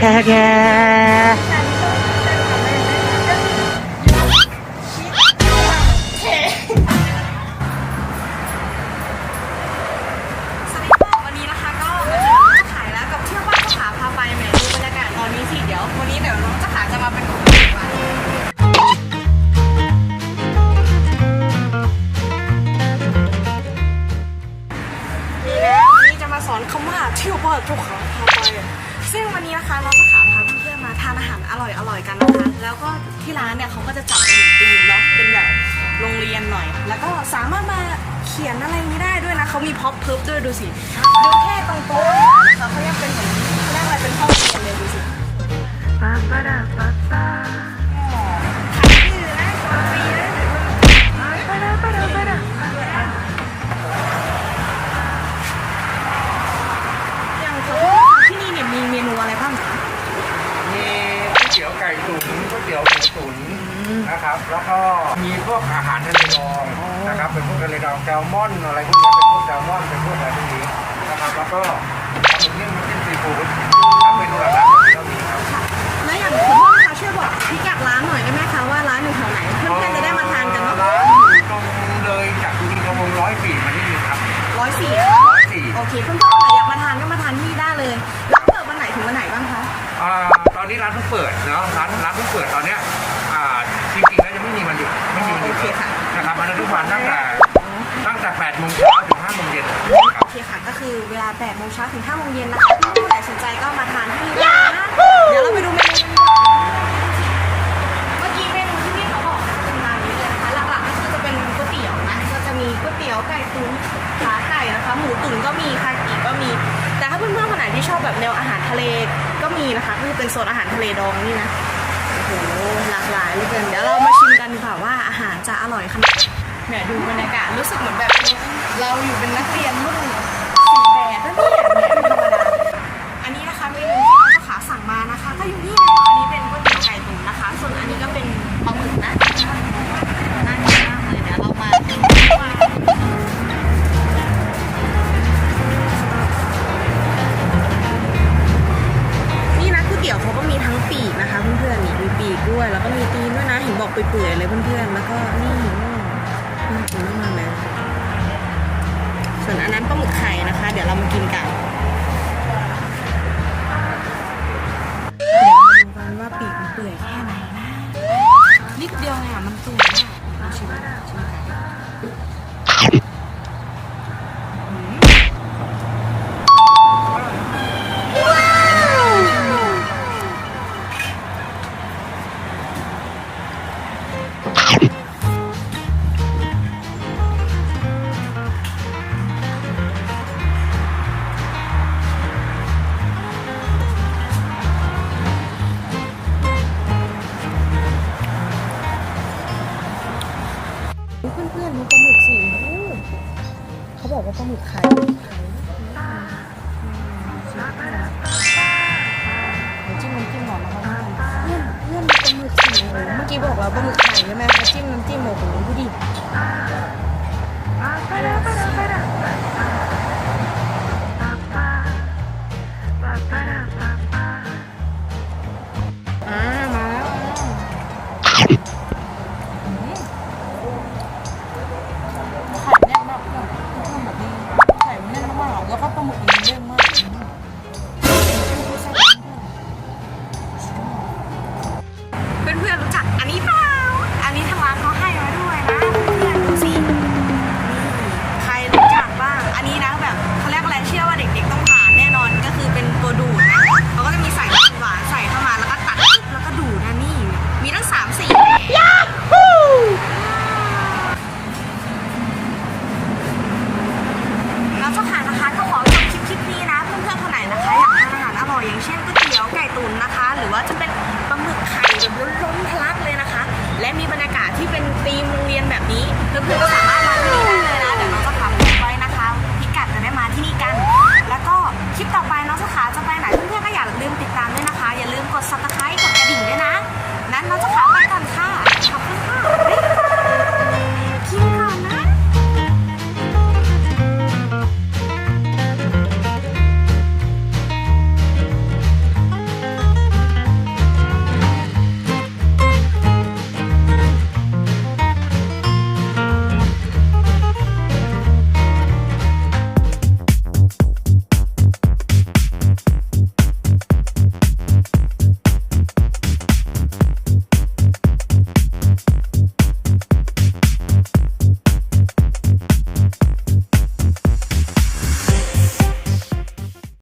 แค่แค่สอนคือยกชิดเทสวัสดีค่ะวันนี้นะคะก็มาเจอน้องจะขายแล้วกับเที่ยวบ้านเจ้าขาพาไปแหมดูบรรยากาศตอนนี้สิเดี๋ยววันนี้เดี๋ยวน้องเจ้าขาจะมาเป็นคนดีกว่านี่นะวันนี้จะมาสอนคำว่าเที่ยวบ้านเจ้าขาพาไป ซึ่งวันนี้นะคะเราก็ขาพาเพื่อนๆมาทานอาหารอร่อยๆกันนะคะ แล้วก็ที่ร้านเนี่ยเขาก็จะจัดเป็นธีมเนาะเป็นแบบโรงเรียนหน่อย แล้วก็สามารถมาเขียนอะไรนี้ได้ด้วยนะเขามีพ็อปเพิร์ฟด้วยดูสิดูแค่ตรงโต๊ะนะคะเขายังเป็นเหมือนเขาเรียกอะไรเป็นห้องเรียนเลยดูสิขายที่นะฟรี แล้วก็มีพวกอาหารทะเลดองนะครับเป็นพวกทะเลดองแซลมอนอะไรพวกนี้เป็นพวกแซลมอนเป็นพวกอะไรพวกนี้นะครับแล้วก็ปลาหมึกนึ่งน้ำจิ้มซีฟู้ดครับเมนูหลักๆก็มีครับแล้วอย่างขอโทษนะคะช่วยบอกพิกัดร้านหน่อยได้ไหมคะว่าร้านอยู่แถวไหนเพื่อนๆจะได้มาทานกันเนาะร้านอยู่ตรงเลยจากสุรินทร์กระมงร้อยสี่มาที่นี่ครับร้อยสี่ร้อยสี่โอเคเพื่อนๆคนไหนอยากมาทานก็มาทานที่นี่ได้เลยแล้วเปิดวันไหนถึงวันไหนบ้างคะอ่าตอนนี้ร้านเพิ่งเปิดเนาะร้านร้านเพิ่งเปิดตอนเนี้ย ไม่มีวันหยุดไม่มีวันหยุดเลยนะครับมันทุกวันตั้งแต่ตั้งแต่8โมงเช้าถึง5โมงเย็นครับ โอเคค่ะ ก็คือเวลา8โมงเช้าถึง5โมงเย็นนะคะเพื่อนๆคนไหนสนใจก็มาทานที่นี่ได้นะเดี๋ยวเราไปดูเมนูกันดีกว่าเมื่อกี้เมนูที่พี่เขาบอกนะคะเป็นมานี้เลยนะคะหลักๆก็คือจะเป็นก๋วยเตี๋ยวนะก็จะมีก๋วยเตี๋ยวไก่ตุ๋นขาไก่นะคะ หมูตุ๋นก็มีคากิก็มี แต่ถ้าเพื่อนๆคนไหนที่ชอบแบบแนวอาหารทะเลก็มีนะคะก็คือเป็นโซนอาหารทะเลดองนี่นะโอ้โหหลากหลายเหลือเกินเดี๋ยวเรามาชิมกันดีกว่าว่าอาหารจะอร่อยขนาดไหนแหมดูบรรยากาศรู้สึกเหมือนแบบเราอยู่เป็นนักเรียนรุ่นสี่แปดนั่นเนี่ นนั้นปลาหมึกไข่นะคะ เดี๋ยวเรามากินกัน เดี๋ยวมาดูกันว่าปีกมันเปื่อยแค่ไหนนะนิดเดียวเนี่ะมันเปื่อยมากชิมชิมกัน เพื่อนๆดูปลาหมึกสิเขาบอกว่าปลาหมึกไข่จิ้มน้ำจิ้มหอมนะคะเพื่อนเพื่อนดูปลาหมึกสิเมื่อกี้บอกว่าปลาหมึกไข่ใช่ไหมเขาจิ้มน้ำจิ้มโอ้โหดูดิ หรือว่าจะเป็นปลาหมึกไข่แบบล้นๆทะลักเลยนะคะ และมีบรรยากาศที่เป็นธีมโรงเรียนแบบนี้เพื่อนๆก็สามารถ